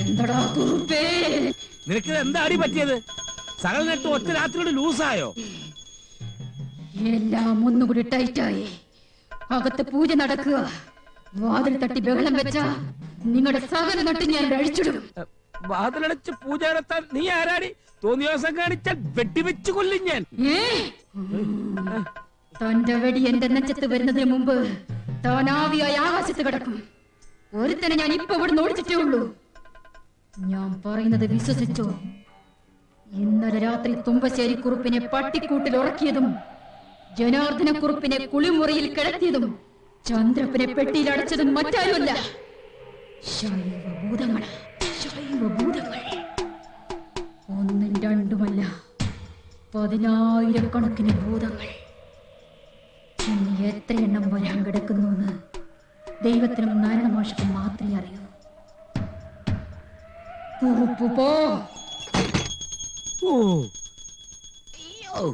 എന്തടാ കുറുപ്പേ? നിനക്ക് എന്താടി പറ്റിയത്? സകല നെട്ട് ഒറ്റ രാത്രിയോട് ലൂസായോ? എല്ലാം ഒന്നുകൂടി ടൈറ്റായി. അകത്ത് പൂജ നടക്കുക. വാതിൽ തട്ടി ബഹളം വെച്ച നിങ്ങളുടെ സകല നട്ട് ഞാൻ അഴിച്ചിടും. വാതിലടച്ച് പൂജ നടത്താൻ നീ ആരാടി? തോന്നിയ ദിവസം കാണിച്ചാൽ വെട്ടിവെച്ച് കൊല്ലും ഞാൻ? തന്റെ വെടി എന്റെ നെഞ്ചത്ത് വരുന്നതിന് മുമ്പ് തോനാവിയായി ആകാശത്ത് കിടക്കും. ഒരുത്തനെ ഞാൻ ഇപ്പൊ ഇവിടെ ഓടിച്ചിട്ടേ ഉള്ളൂ. ഞാൻ പറയുന്നത് വിശ്വസിച്ചോ? ഇന്നലെ രാത്രി തുമ്പശ്ശേരി കുറുപ്പിനെ പട്ടിക്കൂട്ടിൽ ഉറക്കിയതും ജനാർദ്ദന കുറുപ്പിനെ കുളിമുറിയിൽ കിടത്തിയതും ചന്ദ്രപ്പനെ പെട്ടിയിൽ അടച്ചതും മറ്റാരുമല്ല. ശൈവഭൂതങ്ങൾ പതിനായിരക്കണക്കിന് ഭൂതങ്ങൾ. എത്ര എണ്ണം വരാൻ കിടക്കുന്നു എന്ന് ദൈവത്തിനും നാരായണമാഷക്കും മാത്രമേ അറിയൂ. പോ ഓ.